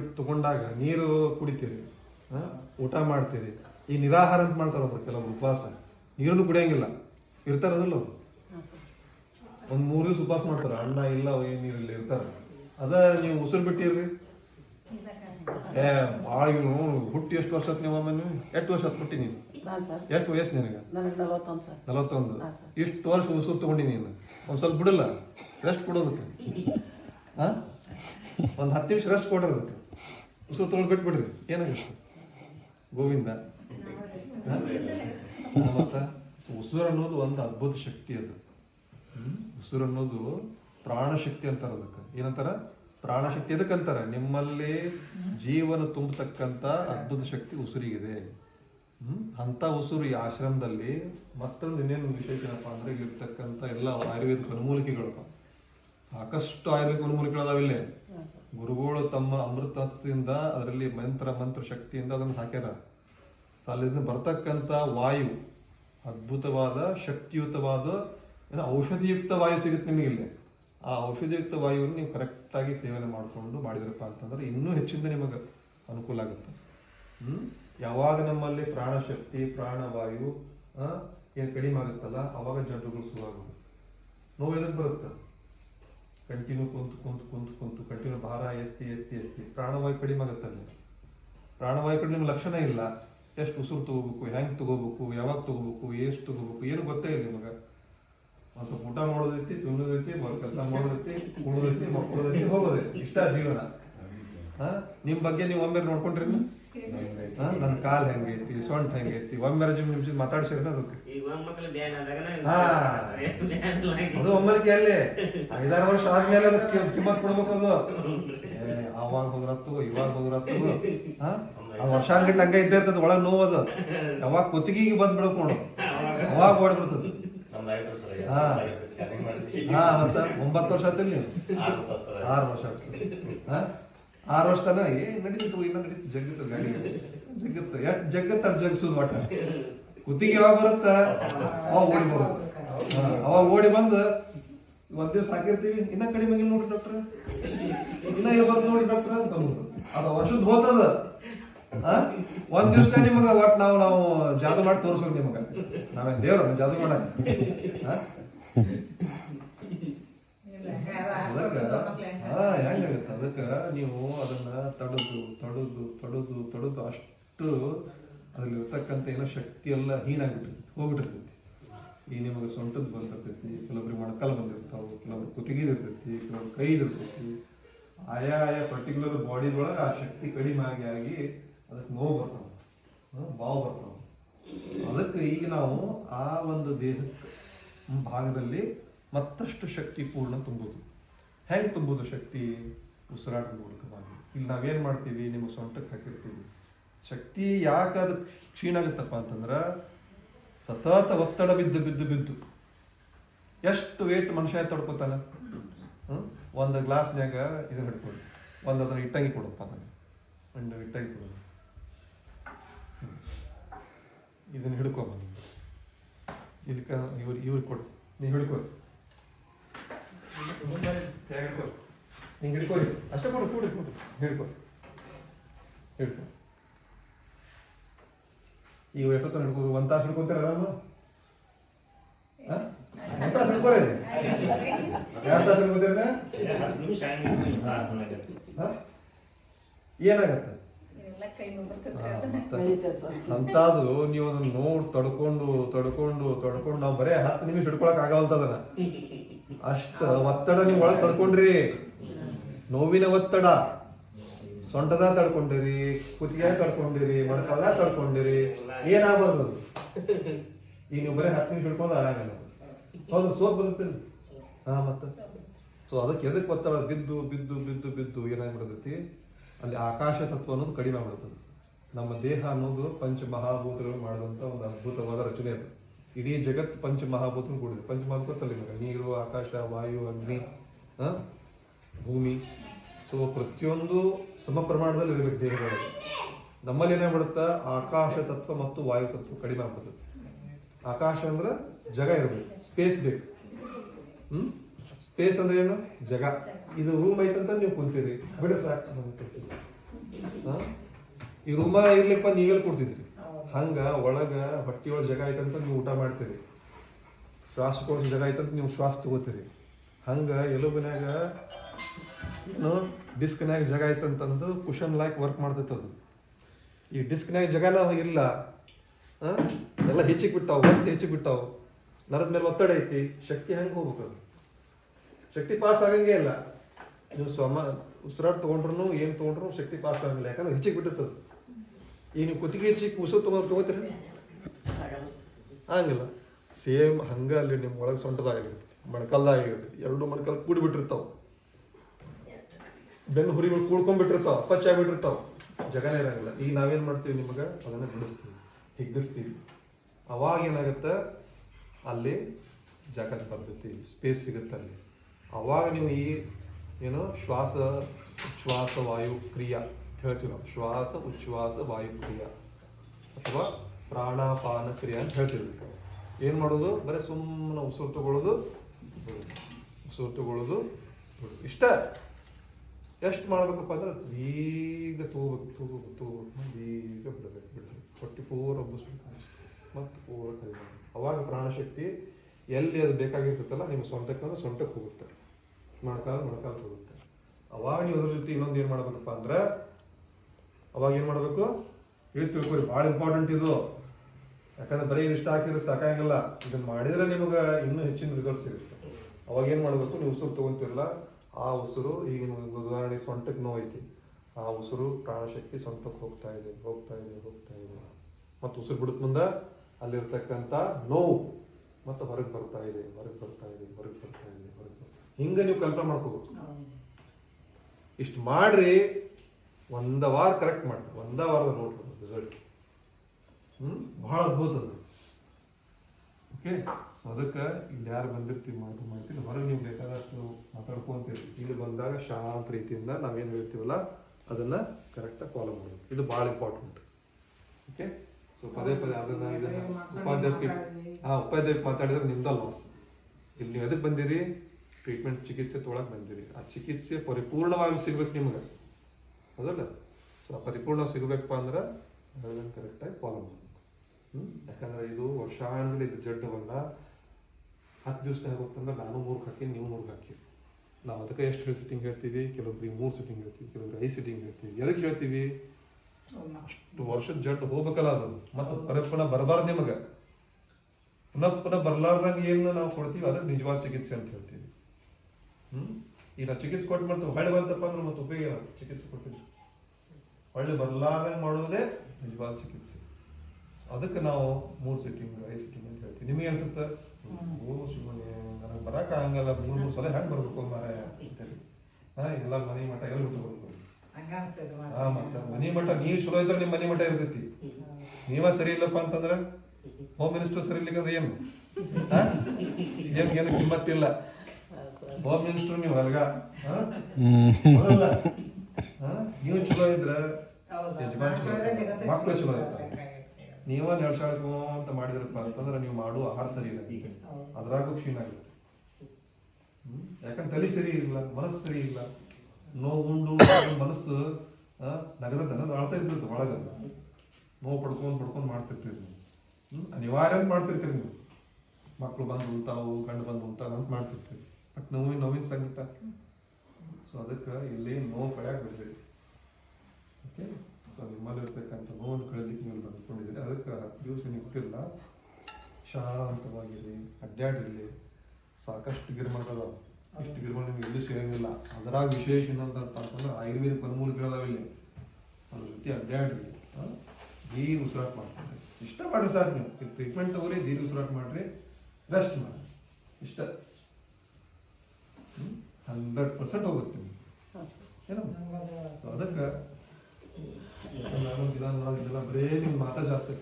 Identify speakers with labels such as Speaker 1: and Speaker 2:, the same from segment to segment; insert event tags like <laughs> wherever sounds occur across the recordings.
Speaker 1: ತಗೊಂಡಾಗ ನೀರು ಕುಡಿತೀರಿ ಊಟ ಮಾಡ್ತೀರಿ ಈ ನಿರಾಹಾರ ಅಂತ ಮಾಡ್ತಾರಲ್ಲ ಕೆಲವರು ಉಪವಾಸ. ನೀರನ್ನು ಕುಡಿಯಂಗಿಲ್ಲ. ಇರ್ತಾರದಲ್ಲ ಅವ್ರು. ಒಂದು ಮೂರು ದಿವಸ ಉಪವಾಸ ಮಾಡ್ತಾರ. ಅಣ್ಣ ಇಲ್ಲ ಏನ್ ನೀರಿಲ್ಲ ಇರ್ತಾರೆ. ಅದ ನೀವು ಉಸಿರು ಬಿಟ್ಟಿರ್ರಿ. ಏ ಭಾಳ ಇವನು ಹುಟ್ಟಿ ಎಷ್ಟು ವರ್ಷ ನೀವು ಅಮ್ಮ ನೀವು? ಎಷ್ಟು ವರ್ಷ ಹುಟ್ಟಿ ನೀನು? ಎಷ್ಟು ವಯಸ್ಸು ನಿನಗೆ?
Speaker 2: ನಲವತ್ತೊಂದು.
Speaker 1: ಇಷ್ಟು ವರ್ಷ ಉಸಿರು ತಗೊಂಡಿ ನೀನು. ಒಂದ್ ಸ್ವಲ್ಪ ಬಿಡಲ್ಲ. ರೆಸ್ಟ್ ಕೊಡೋದಕ್ಕೆ. ಆ? ಒಂದು ಹತ್ತು ನಿಮಿಷ ರೆಸ್ಟ್ ಕೊಡ್ರಿ ಉಸಿರು ತೊಗೊಂಡು ಬಿಟ್ಬಿಡ್ರಿ. ಏನಾಗುತ್ತೆ ಗೋವಿಂದ. ಉಸುರು ಅನ್ನೋದು ಒಂದು ಅದ್ಭುತ ಶಕ್ತಿ ಅದು? ಉಸಿರು ಅನ್ನೋದು ಪ್ರಾಣ ಶಕ್ತಿ ಅಂತಾರ ಅದಕ್ಕೆ. ಏನಂತಾರ? ಪ್ರಾಣ ಶಕ್ತಿ ಎದಕ್ಕೆ ಅಂತಾರ? ನಿಮ್ಮಲ್ಲಿ ಜೀವನ ತುಂಬತಕ್ಕಂತ ಅದ್ಭುತ ಶಕ್ತಿ ಉಸಿರಿಗಿದೆ. ಅಂಥ ಉಸಿರು ಈ ಆಶ್ರಮದಲ್ಲಿ ಮತ್ತೊಂದು ಇನ್ನೇನು ವಿಶೇಷ ಏನಪ್ಪ ಅಂದ್ರೆ ಇರ್ತಕ್ಕಂಥ ಎಲ್ಲ ಆಯುರ್ವೇದ ವನಮೂಲಿಕೆಗಳು ಸಾಕಷ್ಟು ಆಯುರ್ವೇದ
Speaker 2: ಹಾಂ
Speaker 1: ಗುರುಗಳು ತಮ್ಮ ಅಮೃತದಿಂದ ಅದರಲ್ಲಿ ಮಂತ್ರ ಮಂತ್ರ ಶಕ್ತಿಯಿಂದ ಅದನ್ನು ಹಾಕ್ಯಾರ. ಸೊ ಅಲ್ಲಿಂದ ಬರ್ತಕ್ಕಂಥ ವಾಯು ಅದ್ಭುತವಾದ ಶಕ್ತಿಯುತವಾದ ಏನು ಔಷಧಿಯುಕ್ತ ವಾಯು ಸಿಗುತ್ತೆ ನಿಮಗೆ ಇಲ್ಲಿ. ಆ ಔಷಧಿಯುಕ್ತ ವಾಯುವನ್ನು ನೀವು ಕರೆಕ್ಟಾಗಿ ಸೇವನೆ ಮಾಡಿಕೊಂಡು ಮಾಡಿದ್ರಪ್ಪ ಅಂತಂದ್ರೆ ಇನ್ನೂ ಹೆಚ್ಚಿಂದ ನಿಮಗೆ ಅನುಕೂಲ ಆಗುತ್ತೆ. ಹ್ಮ್? ಯಾವಾಗ ನಮ್ಮಲ್ಲಿ ಪ್ರಾಣಶಕ್ತಿ ಪ್ರಾಣವಾಯು ವಾಯು ಏನು ಕಡಿಮೆ ಆಗುತ್ತಲ್ಲ ಅವಾಗ ಜಡ್ಡುಗಳು ಸುಲಭ ನೋವು ಎದಕ್ಕೆ ಬರುತ್ತೆ? ಕಂಟಿನ್ಯೂ ಕುಂತು ಕುಂತು ಕುಂತು ಕುಂತು ಕಂಟಿನ್ಯೂ ಭಾರ ಎತ್ತಿ ಎತ್ತಿ ಎತ್ತಿ ಪ್ರಾಣವಾಯು ಕಡಿಮೆ ಆಗುತ್ತಲ್ಲಿ ಪ್ರಾಣವಾಯು ಕಡಿಮೆ ನಿಮ್ಗೆ ಲಕ್ಷಣ ಇಲ್ಲ. ಎಷ್ಟು ಉಸಿರು ತಗೋಬೇಕು ಹೆಂಗೆ ತಗೋಬೇಕು, ಯಾವಾಗ ತಗೋಬೇಕು ಎಷ್ಟು ತಗೋಬೇಕು, ಏನು ಗೊತ್ತೇ ಇಲ್ಲ ನಿಮಗೆ. ಒಂದು ಸ್ವಲ್ಪ ಊಟ ಮಾಡೋದೈತಿ, ತಿನ್ನೋದೈತಿ ಕೆಲಸ ಮಾಡೋದೈತಿ, ಕುಡೋದೈತಿ ಮಕ್ಕಳೋದೈತಿ ಹೋಗೋದೈತಿ. ಇಷ್ಟ ಜೀವನ. ಹಾ? ನಿಮ್ಮ ಬಗ್ಗೆ ನೀವು ಒಮ್ಮೆ ನೋಡ್ಕೊಂಡ್ರಿ ನನ್ನ ಕಾಲ್ ಹೆಂಗೈತಿ ಸೊಂಟ ಹೆಂಗೈತಿ ಒಮ್ಮೆ ನಿಮ್ ನಿಮಿಷ ಮಾತಾಡ್ಸಿರ ಅದಕ್ಕೆ. ಅದು ಒಮ್ಮಲಿಕೆ ಅಲ್ಲಿ. ಐದಾರು ವರ್ಷ ಆದ್ಮೇಲೆ ಅದಕ್ಕೆ ಕಿಮ್ಮತ್ ಕೊಡ್ಬೇಕು ಅದು. ಅವಾಗ ಹೋದ್ರತ್ತು ಇವಾಗ ಹೋದ್ರತ್ತು ಹಾ ಅದು ವರ್ಷಾನ್ಗಟ್ಲೆ ಹಂಗ ಇದ್ದೇ ಇರ್ತದ, ಒಳಗ್ ನೋವು ಅದು. ಯಾವಾಗ ಕುತ್ತಿಗೆಗೆ ಬಂದ್ ಬಿಡಕ್ ನೋಡು. ಅವಾಗ ಓಡ್ಬಿಡ್ತದ. ಹಾ. ಮತ್ತ ಒಂಬತ್ತು ವರ್ಷ ಆತಿಲ್ಲ ನೀವು? ಆರು ವರ್ಷ ಆಗ್ತದೆ ಹಾ ಆರು ವರ್ಷ ತನ ಏ ನಡೀತು ಇನ್ನ ನಡೀತು ಜಗ್ಗತ್ತು ಗಾಡಿ. ಜಗ್ಗತ್ತು. ಎಷ್ಟ್ ಜಗ್ಗತ್ತ ಜಗ್ಸು ಜಗ್ಸೋದು ಮಟ್ಟ ಕುತ್ತಿಗೆ ಯಾವಾಗ ಬರುತ್ತ? ಅವಾಗ ಓಡಿ ಬರುತ್ತೆ ಅವಾಗ ಓಡಿ ಬಂದು ಒಂದ್ ದಿವ್ಸ ಹಾಕಿರ್ತೀವಿ ಇನ್ನ ಕಡಿಮೆ ಆಗಿಲ್ಲ ನೋಡ್ರಿ ಡಾಕ್ಟರ್. ಇನ್ನ ಇಲ್ಲ ಬರ್ತ ನೋಡಿ ಡಾಕ್ಟರ್ ಅಂತ ಅದ ಅದು ವರ್ಷದ ಹೋತದ? ಒಂದ್ ದಿವ್ಸ ನಿಮಗ ಒಟ್ ನಾವು ನಾವು ಜಾದು ಮಾಡಿ ತೋರಿಸ್ಬೇಕು ನಿಮಗ. ನಾವೇನ್ ದೇವ್ರ ಜಾದು ಮಾಡಕ್? ಅದಕ್ಕ ಹೆಂಗಾಗತ್ತೆ ಅದಕ್ಕೆ ನೀವು ಅದನ್ನ ತಡೆದು, ತೊಡೆದು ತೊಡೆದು ತೊಡೆದು ಅಷ್ಟು ಅದ್ರಲ್ಲಿ ಇರ್ತಕ್ಕಂಥ ಏನೋ ಶಕ್ತಿ ಎಲ್ಲ ಹೀನಾಗ್ಬಿಟ್ಟಿರ್ತೈತಿ, ಹೋಗ್ಬಿಟ್ಟಿರ್ತೈತಿ. ಈ ನಿಮಗೆ ಸೊಂಟದ ಬಂದಿರ್ತೈತಿ, ಕೆಲವೊಬ್ರಿಗೆ ಮೊಣಕಾಲು ಬಂದಿರ್ತಾವೆ ಕೆಲವೊಬ್ರು ಕುತ್ತಿಗೆದಿರ್ತೈತಿ ಕೆಲವೊಬ್ಬರು ಕೆಲವೊಬ್ರು ಕೈದು ಇರ್ತೈತಿ. ಆಯಾ ಆಯಾ ಪರ್ಟಿಕ್ಯುಲರ್ ಬಾಡಿದೊಳಗೆ ಆ ಶಕ್ತಿ ಕಡಿಮೆ ಆಗಿ ಆಗಿ ಅದಕ್ಕೆ ನೋವು ಬರ್ತಾವೆ. ಬಾವು ಬರ್ತಾವ. ಅದಕ್ಕೆ ಈಗ ನಾವು ಆ ಒಂದು ದೇಹಕ್ಕೆ ಭಾಗದಲ್ಲಿ ಮತ್ತಷ್ಟು ಶಕ್ತಿ ಪೂರ್ಣ ತುಂಬೋದು. ಹೆಂಗೆ ತುಂಬೋದು ಶಕ್ತಿ ಉಸಿರಾಟದ ಮೂಲಕವಾಗಿ? ಇಲ್ಲಿ ನಾವೇನು ಮಾಡ್ತೀವಿ? ನಿಮ್ಮ ಸೊಂಟಕ್ಕೆ ಹಾಕಿರ್ತೀವಿ. ಶಕ್ತಿ ಯಾಕೆ ಅದು ಕ್ಷೀಣ ಆಗುತ್ತಪ್ಪ ಅಂತಂದ್ರೆ ಸತತ ಒತ್ತಡ ಬಿದ್ದು ಬಿದ್ದು ಬಿದ್ದು. ಎಷ್ಟು ವೇಟ್ ಮನುಷ್ಯ ತಡ್ಕೊತಾನ? ಒಂದು ಗ್ಲಾಸ್ನ್ಯಾಗ ಇದನ್ನ ಹಿಡ್ಕೊಡು. ಒಂದು ಅದನ್ನ ಇಟ್ಟಂಗಿ ಕೊಡಪ್ಪ ಅದನ್ನ. ಒಂದು ಇಟ್ಟಂಗಿ ಕೊಡು. ಇದನ್ನ ಹಿಡ್ಕೊಂಬ ಇದಕ್ಕೆ ಇವ್ರು ಇವ್ರಿಗೆ ಕೊಡು. ನೀವು ಹಿಡ್ಕೊ. ಹಿಂಗೆ ಹಿಡ್ಕೊ ಅಷ್ಟೇ ಕೊಡು, ಕೂಡಿ, ಕೊಡು. ಹಿಡ್ಕೊ. ಹಿಡ್ಕೊ. ಈಗ ಎಷ್ಟೊತ್ತ ಹಿಡ್ಕೊ ಒಂದು ತಾಸು ಹಿಡ್ಕೊತಾರ ನಾನು? ಒಂದು ತಾಸು ಹಿಡ್ಕೊರಿ. ಎರಡು ತಾಸು ಹಿಡ್ಕೊತೀರ ಏನಾಗತ್ತೆ?
Speaker 2: ನಡೀತದೆ ಸರ್
Speaker 1: ಅಂತಾದು ನೀವು ಅದನ್ನ ನೋಡ್ ತಡ್ಕೊಂಡು ತಡ್ಕೊಂಡು ತಡ್ಕೊಂಡು ನಾವು ಬರೇ ಹತ್ತು ನಿಮಿಷ ಹಿಡ್ಕೊಳಕ್ ಆಗವಲ್ತದನ ಅಷ್ಟ ಒತ್ತಡ ನೀವು ಒಳಗ್ ತಡ್ಕೊಂಡ್ರಿ. ನೋವಿನ ಒತ್ತಡ. ಸೊಂಟದ ತಡ್ಕೊಂಡಿರಿ ಕುತ್ತಿಗೆ ತಡ್ಕೊಂಡಿರಿ ಮೊಣಕಾಲ ತಡ್ಕೊಂಡಿರಿ ಏನಾಗ್ಬಾರ್ದು. ಈಗ ನೀವು ಬರೀ ಹತ್ತು ನಿಮಿಷ ಹಿಡ್ಕೊಂಡು ಆಗಲ್ಲ. ಹೌದು ಸೋಪ್ ಬರುತ್ತೆ ಹಾ ಮತ್ತ? ಸೊ ಅದಕ್ಕೆ ಎದಕ್ಕೆ ಒತ್ತಡ? ಬಿದ್ದು ಬಿದ್ದು ಬಿದ್ದು ಬಿದ್ದು ಏನಾಗ್ಬಿಡ್ತೈತಿ? ಅಲ್ಲಿ ಆಕಾಶ ತತ್ವ ಅನ್ನೋದು ಕಡಿಮೆ ಆಗ್ಬಿಡ್ತದೆ. ನಮ್ಮ ದೇಹ ಅನ್ನೋದು ಪಂಚ ಮಹಾಭೂತಗಳು ಮಾಡಿದಂತ ಒಂದು ಅದ್ಭುತವಾದ ರಚನೆ ಅದು. ಇಡೀ ಜಗತ್ತು ಪಂಚ ಮಹಾಭೂತ ಕೂಡಿದೆ ಪಂಚ ಮಹಾಭೂತ ನೀರು ಆಕಾಶ ವಾಯು ಅಗ್ನಿ ಆ, ಭೂಮಿ. ಸೊ, ಪ್ರತಿಯೊಂದು ಸಮ ಪ್ರಮಾಣದಲ್ಲಿ ಇರಬೇಕು ದೇಹಗಳಲ್ಲಿ ನಮ್ಮಲ್ಲಿ ಏನಾಗ್ಬಿಡುತ್ತೆ? ಆಕಾಶ ತತ್ವ ಮತ್ತು ವಾಯು ತತ್ವ ಕಡಿಮೆ ಆಗ್ಬಿಡುತ್ತೆ. ಆಕಾಶ ಅಂದ್ರೆ ಜಗ ಇರಬೇಕು. ಸ್ಪೇಸ್ ಬೇಕು. ಹ್ಮ್? ಸ್ಪೇಸ್ ಅಂದ್ರೆ ಏನು? ಜಗ. ಇದು ರೂಮ್ ಐತಂತ ನೀವು ಕುಂತೀರಿ. ಬಿಡು ಸಾಕು? ಈ ರೂಮ ಇರ್ಲಿಪ್ಪ ನೀವೆಲ್ಲ ಕೊಡ್ತಿದ್ರಿ ಹಂಗ ಒಳಗ ಹೊಟ್ಟಿಯೊಳಗ ಜಗ ಐತಂತ ನೀವು ಊಟ ಮಾಡ್ತೀರಿ. ಶ್ವಾಸಕೋಶ ಜಾಗ ಐತಂತ ನೀವು ಶ್ವಾಸ ತಗೋತೀರಿ. ಹಂಗ ಎಲುಬಿನ್ಯಾಗ ಏನು ಡಿಸ್ಕ್ನ್ಯಾಗ ಜಗ ಐತಂತಂದು ಕುಷನ್ ಲಾಕ್ ವರ್ಕ್ ಮಾಡ್ತೈತೆ ಅದು. ಈ ಡಿಸ್ಕ್ನಾಗ ಜಗನ ಇಲ್ಲ? ಎಲ್ಲ ಹೆಚ್ಚಿಗೆ ಬಿಟ್ಟಾವು ಒತ್ತು ಹೆಚ್ಚಿಗೆ ಬಿಟ್ಟಾವು. ನರದ ಮೇಲೆ ಒತ್ತಡ ಐತಿ, ಶಕ್ತಿ ಹೆಂಗೆ ಹೋಗ್ಬೇಕು ಅದು? ಶಕ್ತಿ ಪಾಸ್ ಆಗಂಗೇ ಇಲ್ಲ. ನೀವು ಸ್ವಮ, ಉಸಿರಾಟ ತೊಗೊಂಡ್ರು ಏನು ತೊಗೊಂಡ್ರು ಶಕ್ತಿ ಪಾಸ್ ಆಗಂಗಿಲ್ಲ, ಯಾಕಂದ್ರೆ ಹೆಚ್ಚಿಗೆ ಬಿಟ್ಟಿರ್ತದೆ ಈಗ ನೀವು ಕುತ್ತಿಗೆ ಹೆಚ್ಚಿಗೆ ಉಸಿರು ತೊಗೊಂಡು ತೊಗೋತೀರಿ? ಹಂಗಿಲ್ಲ. ಸೇಮ್ ಹಂಗೆ ಅಲ್ಲಿ ನಿಮ್ಮ ಒಳಗೆ ಸೊಂಟದಾಗಿರ್ತೈತಿ, ಮೊಣಕಲ್ದಾಗಿರ್ತೈತಿ. ಎರಡು ಮೊಣಕಲ್ ಕೂಡಿ ಬಿಟ್ಟಿರ್ತಾವ. ಬೆನ್ನು ಹುರಿಗಳು ಕೂಡ್ಕೊಂಡ್ಬಿಟ್ಟಿರ್ತಾವ ಅಪ್ಪಚ್ಚ ಆಗ್ಬಿಟ್ಟಿರ್ತಾವ ಜಗನೇ ಇರಂಗಿಲ್ಲ. ಈಗ ನಾವೇನ್ ಮಾಡ್ತೀವಿ ನಿಮಗೆ? ಅದನ್ನ ಬಿಡಿಸ್ತೀವಿ. ಹಿಗ್ಗಿಸ್ತೀವಿ. ಅವಾಗ ಏನಾಗುತ್ತೆ? ಅಲ್ಲಿ ಜಾಗ ಬರ್ತೈತಿ ಸ್ಪೇಸ್ ಸಿಗುತ್ತೆ ಅಲ್ಲಿ. ಅವಾಗ ನೀವು ಈ ಏನು ಶ್ವಾಸ, ಉಚ್ಛ್ವಾಸ, ವಾಯು, ಕ್ರಿಯಾ ಅಂತ ಹೇಳ್ತೀವಿ ನಾವು. ಶ್ವಾಸ, ಉಚ್ಛ್ವಾಸ, ವಾಯು, ಕ್ರಿಯಾ ಅಥವಾ ಪ್ರಾಣಾಪಾನ, ಕ್ರಿಯಾ ಅಂತ ಹೇಳ್ತೀವಿ. ಏನು ಮಾಡೋದು? ಬರೀ ಸುಮ್ಮನೆ ಉಸಿರು ತಗೊಳ್ಳೋದು. ಉಸಿರು ತಗೊಳ್ಳೋದು ಇಷ್ಟ. ಎಷ್ಟು ಮಾಡ್ಬೇಕಪ್ಪ ಅಂದ್ರೆ ಈಗ ತಗೋಬೇಕು ತಗೋಬೇಕು ತಗೋಬೇಕು ಈಗ ಬಿಡಬೇಕು ಬಿಡಬೇಕು. ಹೊಟ್ಟೆ ಪೂರ ಹಬ್ಬಿಸ್ಬೇಕು ಮತ್ತು ಪೂರ ಕಡಿಮೆ ಅವಾಗ ಪ್ರಾಣಶಕ್ತಿ ಎಲ್ಲಿ ಅದು ಬೇಕಾಗಿರ್ತೈತಲ್ಲ ನಿಮ್ಮ ಸೊಂಟಕ್ಕೆ ಅಂದ್ರೆ ಸೊಂಟಕ್ಕೆ ಹೋಗುತ್ತೆ. ಮೊಣಕಾಲು ಮೊಣಕಾಲು ಹೋಗುತ್ತೆ ಅವಾಗ ನೀವು ಅದ್ರ ಜೊತೆ ಇನ್ನೊಂದು ಏನು ಮಾಡ್ಬೇಕಪ್ಪ ಅಂದ್ರೆ, ಅವಾಗ ಏನು ಮಾಡಬೇಕು? ಇಳಿ ತಿಳ್ಕೊಳ್ಳಿ ಭಾಳ ಇಂಪಾರ್ಟೆಂಟ್ ಇದು. ಯಾಕಂದ್ರೆ ಬರೀ ಇಷ್ಟ ಹಾಕಿದ್ರೆ ಸಾಕಾಗಿಲ್ಲ. ಇದನ್ನ ಮಾಡಿದ್ರೆ ನಿಮಗೆ ಇನ್ನೂ ಹೆಚ್ಚಿನ ರಿಸಲ್ಟ್ ಸಿಗುತ್ತೆ. ಅವಾಗ ಏನು ಮಾಡಬೇಕು? ನೀವು ಉಸಿರು ತೊಗೊಂತಿರಲ್ಲ ಆ ಉಸಿರು ಈಗ ನಿಮಗೆ ಉದಾಹರಣೆಗೆ ಸೊಂಟಕ್ಕೆ ನೋವೈತಿ ಆ ಉಸಿರು ಪ್ರಾಣಶಕ್ತಿ ಸೊಂಟಕ್ಕೆ ಹೋಗ್ತಾ ಇದೆ ಹೋಗ್ತಾ ಇದೆ ಹೋಗ್ತಾ ಇದೆ. ಮತ್ತು ಉಸಿರು ಬಿಡುತ್ತ ಮುಂದೆ ಅಲ್ಲಿರ್ತಕ್ಕಂಥ ನೋವು ಮತ್ತು ಹೊರಗೆ ಬರ್ತಾ ಇದೆ ಹೊರಗೆ ಬರ್ತಾ ಇದೆ ಹೊರಗೆ ಬರ್ತಾ ಇದೆ ಹೊರಗೆ ಬರ್ತಾ ಹಿಂಗೆ ನೀವು ಕಲ್ಪನೆ ಮಾಡ್ಕೋಬೇಕು. ಇಷ್ಟು ಮಾಡ್ರಿ ಒಂದ ವಾರ ಕರೆಕ್ಟ್ ಮಾಡಿ ಒಂದ ವಾರದ ನೋಡ್ರಿ ರಿಸಲ್ಟ್ ಹ್ಞೂ ಭಾಳ ಅದ್ಭುತ ಅದು. ಓಕೆ ಅದಕ್ಕೆ ಇಲ್ಲಿ ಯಾರು ಬಂದಿರ್ತೀವಿ ಮಾತು ಮಾಡ್ತೀವಿ ಹೊರಗೆ ನೀವು ಬೇಕಾದಷ್ಟು ಮಾತಾಡ್ಕೊಂತೀವಿ ಇಲ್ಲಿ ಬಂದಾಗ ಶಾಂತ ರೀತಿಯಿಂದ ನಾವೇನು ಹೇಳ್ತೀವಲ್ಲ ಅದನ್ನ ಕರೆಕ್ಟಾಗಿ ಫಾಲೋ ಮಾಡಬೇಕು ಇದು ಭಾಳ ಇಂಪಾರ್ಟೆಂಟ್ ಓಕೆ ಸೊ ಪದೇ ಪದೇ ಅದನ್ನ ಇದನ್ನು ಉಪಾಧ್ಯಾಯಕ್ಕೆ ಹಾಂ ಉಪಾಧ್ಯಾಯಕ್ಕೆ ಮಾತಾಡಿದ್ರೆ ನಿಮ್ದ ಲಾಸ್ ಇಲ್ಲಿ ನೀವು ಎದಕ್ಕೆ ಬಂದಿರಿ? ಟ್ರೀಟ್ಮೆಂಟ್ ಚಿಕಿತ್ಸೆ ತೊಳಕ್ಕೆ ಬಂದಿರಿ. ಆ ಚಿಕಿತ್ಸೆ ಪರಿಪೂರ್ಣವಾಗಿ ಸಿಗ್ಬೇಕು ನಿಮ್ಗೆ. ಅದಲ್ಲ ಸೊ ಆ ಪರಿಪೂರ್ಣ ಸಿಗಬೇಕಪ್ಪ ಅಂದ್ರೆ ಅದನ್ನ ಕರೆಕ್ಟಾಗಿ ಫಾಲೋ ಮಾಡಬೇಕು. ಹ್ಮ್? ಯಾಕಂದ್ರೆ ಇದು ವರ್ಷಾಂಗ್ಲಿ ಇದು ಜಡ್ಡವನ್ನ ಹತ್ತು ದಿವಸ ಆಗುತ್ತಂದ್ರೆ ನಾನು ಮೂರು ಹಾಕ್ತೀನಿ, ನೀವು ಮೂರು ಹಾಕೀವಿ ನಾವು ಅದಕ್ಕೆ ಎಷ್ಟು ಸಿಟ್ಟಿಂಗ್ ಹೇಳ್ತೀವಿ, ಕೆಲವೊಬ್ರಿಗೆ ಮೂರು ಸಿಟ್ಟಿಂಗ್ ಹೇಳ್ತೀವಿ, ಕೆಲವೊಬ್ರಿಗೆ ಐದು ಸಿಟ್ಟಿಂಗ್ ಹೇಳ್ತೀವಿ. ಎದಕ್ಕೆ ಹೇಳ್ತೀವಿ? ಅಷ್ಟು ವರ್ಷದ ಜಡ್ ಹೋಗ್ಬೇಕಲ್ಲ ಅದು. ಮತ್ತೆ ಪುನಃ ಬರಬಾರ್ದು ನಿಮಗೆ. ಪುನಃ ಪುನಃ ಬರಲಾರ್ದಂಗೆ ಏನು ನಾವು ಕೊಡ್ತೀವಿ, ಅದಕ್ಕೆ ನಿಜವಾದ ಚಿಕಿತ್ಸೆ ಅಂತ ಹೇಳ್ತೀವಿ. ಈಗ ನಾವು ಚಿಕಿತ್ಸೆ ಕೊಟ್ಟು ಮಾಡ್ತೀವಿ ಹೊಳ್ಳಿ ಬಂತಪ್ಪ ಅಂದ್ರೆ ಮತ್ತೆ ಉಪಯೋಗ ಚಿಕಿತ್ಸೆ ಕೊಟ್ಟಿದ್ದು ಹೊಳ್ಳಿ ಬರಲಾರ್ದಂಗೆ ಮಾಡೋದೇ ನಿಜವಾದ ಚಿಕಿತ್ಸೆ. ಅದಕ್ಕೆ ನಾವು ಮೂರು ಸಿಟ್ಟಿಂಗ್ ಐದು ಸಿಟ್ಟಿಂಗ್ ಅಂತ ಹೇಳ್ತೀವಿ. ನಿಮಗೆ ಅನ್ಸುತ್ತೆ? ಓ ಶಿವನೇ ನನಗೆ ಬರಕ್ಕೆ ಆಗಂಗಲ್ಲ. ಮೂರು ಮೂರು ಸಲ ಹೆಂಗೆ ಬರ್ಬೇಕು ಮಾರೆ ಅಂತೇಳಿ. ಹಾಂ ಎಲ್ಲ ಮನೆ ಮಠ ಎಲ್ಲಿ ಬಿಟ್ಟು ಬರ್ಬೇಕು? ಹಾ ಮತ್ತೆ ಮನಿ ಮಠ ನೀವು ಚಲೋ ಇದ್ರೆ ನಿಮ್ಮ ಮನೆ ಮಠ ಇರ್ತೈತಿ. ನೀವ ಸರಿ ಇಲ್ಲಪ್ಪ ಅಂತಂದ್ರೆ ಹೋಮ್ ಮಿನಿಸ್ಟರ್ ಸರಿ ಇರ್ಲಿಕ್ಕಂದ್ರೆ ಏನು? ಸಿಎಂ ಏನು ಕಿಮ್ಮತ್ತಿಲ್ಲ. ಹೋಮ್ ಮಿನಿಸ್ಟರ್ ನೀವು ಹೊರಗ? ಹಾ? ನೀವು ಚಲೋ ಇದ್ರೆ ಯಜಮಾನ್ ಚಲೋ ಮಕ್ಕಳು ಮಕ್ಳು ಚಲೋ ಇರ್ತಾರೆ. ನೀವ ನಡ್ಸಾಡ್ಕೊಂತ ಮಾಡಿದ್ರಪ್ಪ ಅಂತಂದ್ರೆ ನೀವು ಮಾಡುವ ಆಹಾರ ಸರಿ ಇಲ್ಲ ಈಗ. ಅದ್ರಾಗೂ ಕ್ಷೀಣ ಆಗುತ್ತೆ. ಯಾಕಂದ್ರೆ ತಲೆ ಸರಿ ಇಲ್ಲ ಮನಸ್ಸು ಸರಿ ಇಲ್ಲ. ನೋವು ಉಂಡು <coughs> ಮನಸ್ಸು ನಗದ ತನ್ನದು ಆಳ್ತಾ ಅದು ಒಳಗ ನೋವು ಪಡ್ಕೊಂಡು ಪಡ್ಕೊಂಡು ಮಾಡ್ತಿರ್ತೀರಿ ನೀವು. ಅನಿವಾರ್ಯ ಅಂತ ಮಾಡ್ತಿರ್ತೀರಿ ನೀವು. ಮಕ್ಕಳು ಬಂದು ಉಳ್ತಾವು ಗಂಡು ಬಂದು ಉಳ್ತಾವ ಅಂತ ಮಾಡ್ತಿರ್ತೀರಿ. ಬಟ್ ನೋವಿನ ನೋವಿನ ಸಂಕಟ ಸೊ ಅದಕ್ಕೆ ಇಲ್ಲಿ ನೋವು ಕಳೆಯಾಗ ಬಿಡ್ಬೇಕು ಓಕೆ ಸೊ ನಿಮ್ಮಲ್ಲಿರ್ತಕ್ಕಂಥ ನೋವನ್ನು ಕಳೆದಕ್ಕೆ ನೀವು ಬಂದ್ಕೊಂಡಿದ್ದೀರಿ. ಅದಕ್ಕೆ ಹತ್ತು ದಿವಸ ನಿಂತಿಲ್ಲ ಶಾಂತವಾಗಿರಿ ಅಡ್ಡಾಡಿರಲಿ. ಸಾಕಷ್ಟು ಗಿರ್ಮಗಳು ಅದಾವ ಇಷ್ಟು ನಿಮಗೆ ನಿಮ್ಗೆ ಎಲ್ಲೂ ಸಿಗಂಗಿಲ್ಲ. ಅದರಾಗ ವಿಶೇಷ ಏನಂತ ಅಂತಂದ್ರೆ ಆಯುರ್ವೇದ ಪನ್ಮೂಲಿಕೆಗಳದಾವ ಇಲ್ಲಿ. ಅದ್ರ ಜೊತೆ ಅಡ್ಡಾಡ್ರಿ? ದೀರ್ ಉಸಿರಾಟ ಮಾಡ್ಕೊಳ್ರಿ. ಇಷ್ಟ ಮಾಡ್ರಿ ಸಾಕು ನೀವು. ಟ್ರೀಟ್ಮೆಂಟ್ ತಗೋರಿ ದೀರ್ಘ ಉಸಿರಾಟ ಮಾಡಿರಿ. ರೆಸ್ಟ್ ಮಾಡಿ. ಇಷ್ಟ. ಹಂಡ್ರೆಡ್ ಪರ್ಸೆಂಟ್ ಹೋಗುತ್ತೆ ನಿಮ್ಗೆ. ಏನೋ ಸೊ ಅದಕ್ಕೆ ನಾನು ನಾವು ಇದೆಲ್ಲ ಬರೇ ನಿಮ್ಮ ಮಾತಾ ಜಾಸ್ತಿ?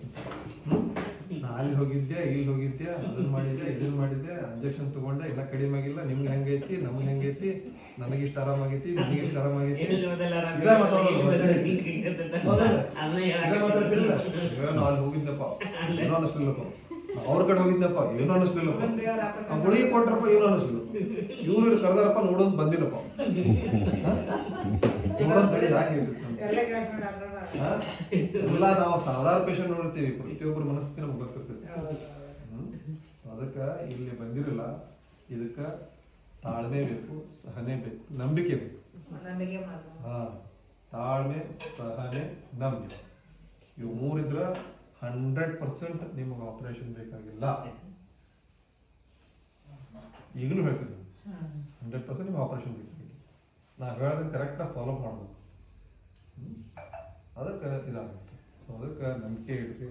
Speaker 1: ನಾ ಅಲ್ಲಿ ಹೋಗಿದ್ದೆ ಇಲ್ಲಿ ಹೋಗಿದ್ದೆ ಅದನ್ನ ಮಾಡಿದ್ದೆ ಇದನ್ನ ಮಾಡಿದ್ದೆ ಇಂಜೆಕ್ಷನ್ ತಗೊಂಡೆ ಎಲ್ಲ ಕಡಿಮೆ ಆಗಿಲ್ಲ ನಿಮ್ಗೆ ಹೆಂಗೈತಿ ನಮ್ಗೆ ಹೆಂಗೈತಿ ನನಗೆ ಇಷ್ಟ ಆರಾಮಾಗೈತಿ. ನಿನಗೆ ಇಷ್ಟ ಆರಾಮಾಗೈತಿ? ಏನೋ ಅಲ್ಲಿ ಹೋಗಿದ್ದಪ್ಪ ಏನೋ ಅನಿಸ್ಲಿಲ್ಲಪ್ಪ. ಅವ್ರ ಕಡೆ ಹೋಗಿದ್ದಪ್ಪ ಏನೋ ಅನಿಸ್ಲಿಲ್ಲಪ್ಪ. ಆ ಗುಳಿಗೆ ಕೊಟ್ರಪ್ಪ ಏನೋ ಅನಿಸ್ಲಿಲ್ಲ. ಇವ್ರು ಕರೆದಾರಪ್ಪ ನೋಡೋದು ಬಂದಿಲ್ಲಪ್ಪ. <laughs> ಹಾ? ನಾವು ಸಾವಿರಾರು ಪೇಷಂಟ್ ನೋಡ್ತೀವಿ ಪ್ರತಿಯೊಬ್ಬರ ಮನಸ್ಸಿಗೆ ನಮ್ಗೆ ಗೊತ್ತಿರ್ತೈತಿ ಅದಕ್ಕೆ ಅದಕ್ಕ ಇಲ್ಲಿ ಬಂದಿರಲ್ಲ ಇದಕ್ಕ ತಾಳ್ಮೆ ಬೇಕು ಸಹನೆ ಬೇಕು ನಂಬಿಕೆ ಬೇಕು. ಹಾ ತಾಳ್ಮೆ ಸಹನೆ ನಂಬಿಕೆ. ಇವು ಮೂರಿದ್ರ ಹಂಡ್ರೆಡ್ ಪರ್ಸೆಂಟ್ ನಿಮಗೆ ಆಪರೇಷನ್ ಬೇಕಾಗಿಲ್ಲ. ಈಗಲೂ ಹೇಳ್ತೀನಿ. ಹಂಡ್ರೆಡ್ ಪರ್ಸೆಂಟ್ ನಿಮ್ಗೆ ಆಪರೇಷನ್ ಬೇಕಾಗಿಲ್ಲ ನಾ ಹೇಳೋದನ್ನ ಕರೆಕ್ಟಾಗಿ ಫಾಲೋ ಮಾಡಬೇಕು? ಅದಕ್ಕೆ ಇದಾಗುತ್ತೆ ಸೊ ಅದಕ್ಕೆ ನಂಬಿಕೆ ಇಡ್ರಿ.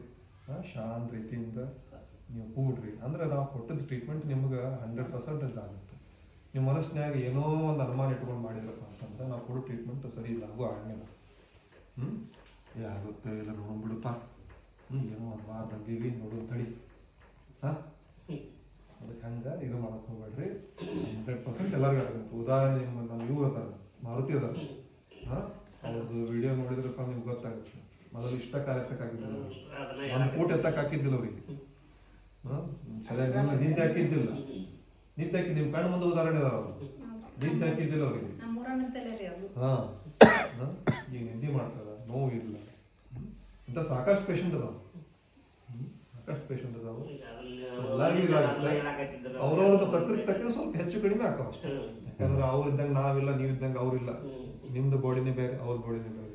Speaker 1: ಶಾಂತ ರೀತಿಯಿಂದ ನೀವು ಕೂಡ್ರಿ. ಅಂದ್ರೆ ನಾವು ಕೊಟ್ಟಿದ್ದ ಟ್ರೀಟ್ಮೆಂಟ್ ನಿಮ್ಗೆ ಹಂಡ್ರೆಡ್ ಪರ್ಸೆಂಟ್ ಇದಾಗುತ್ತೆ ನಿಮ್ಮ ಮನಸ್ಸಿನಾಗ ಏನೋ ಒಂದು ಅನುಮಾನ ಇಟ್ಕೊಂಡು ಮಾಡಿದ್ರಪ್ಪ ಅಂತಂದ್ರೆ ನಾವು ಕೊಡೋ ಟ್ರೀಟ್ಮೆಂಟ್ ಸರಿ ಇಲ್ಲ ಆಗೋ ಆಗಂಗಿಲ್ಲ. ಹ್ಞೂ ಇದಾಗುತ್ತೆ ಇಲ್ಲ ನೋಡ್ಬಿಡುತ್ತಾ ಹ್ಞೂ ಏನೋ ಒಂದು ವಾರ ಬಂದೀವಿ ನೋಡು ತಡಿ. ಹಾಂ? ಅದಕ್ಕೆ ಹಂಗೆ ಇದು ಮಾಡಕ್ಕೆ ಹೋಗ್ಬೇಡ್ರಿ. ಹಂಡ್ರೆಡ್ ಪರ್ಸೆಂಟ್ ಎಲ್ಲರಿಗೂ ಆಗುತ್ತೆ. ಉದಾಹರಣೆ ನಿಮ್ಮ ನಮ್ಮ ಇವ್ರು ಅದಾರ ಮಾರುತಿ ಅದಾರ ಹಾಂ? ಅವ್ರದ್ದು ವಿಡಿಯೋ ನೋಡಿದ್ರಪ್ಪ ನಿಮ್ಗೆ ಗೊತ್ತಾಗುತ್ತೆ. ಮೊದಲು ಇಷ್ಟ ಕಾಲ ಎತ್ತಕ್ಕಾಗಿದ್ದಿಲ್ಲ ಹಾಕಿದ್ದಿಲ್ಲ ಒಂದು ಕೋಟ್ ಎತ್ತಕ್ಕೆ ಹಾಕಿದ್ದಿಲ್ಲ ಅವರಿಗೆ. ಹಾಂ? ಸರಿಯಾಗಿ ನಿಂತೆ ಹಾಕಿದ್ದಿಲ್ಲ. ನಿಂತೆ ಹಾಕಿದ್ದು ನಿಮ್ಮ ಕಣ್ಣು ಮುಂದೆ ಉದಾಹರಣೆ ಅದಾರ ಅವರು. ನಿಂತೆ ಹಾಕಿದ್ದಿಲ್ಲ ಅವರಿಗೆ. ಹಾಂ? ಹಾಂ? ಈಗ ನಿದ್ದೆ ಮಾಡ್ತಾರ ನೋವು ಇಲ್ಲ? ಇಂಥ ಸಾಕಷ್ಟು ಪೇಷಂಟ್ ಅದಾವ? ಸಾಕಷ್ಟು ಪೇಷಂಟ್ ಅದಾವ ಅವ್ರವ್ರದ್ದು ಪ್ರಕೃತಿ ತಕ್ಕ ಸ್ವಲ್ಪ ಹೆಚ್ಚು ಕಡಿಮೆ ಆಗ್ತಾವ ಅಷ್ಟೇ. ಯಾಕಂದ್ರೆ ಅವ್ರು ಇದ್ದಂಗೆ ನಾವಿಲ್ಲ ನೀವು ಇದ್ದಂಗೆ ಅವ್ರಿಲ್ಲ ನಿಮ್ದು ಬಾಡಿನೇ ಬೇರೆ ಅವ್ರ ಬಾಡಿನೇ ಬೇರೆ.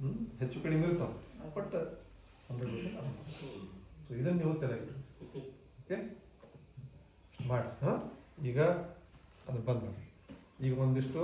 Speaker 1: ಹ್ಮ್? ಹೆಚ್ಚು ಕಡಿಮೆ ಇರ್ತಾವ. ಬಟ್ ಹಂಡ್ರೆಡ್ ಪರ್ಸೆಂಟ್ ಸೊ ಇದನ್ನ ನೀವು ತೆರೆಯಿರಿ ಓಕೆ ಮಾಡಿ. ಹಾಂ? ಈಗ ಅದು ಬಂದ ಈಗ ಒಂದಿಷ್ಟು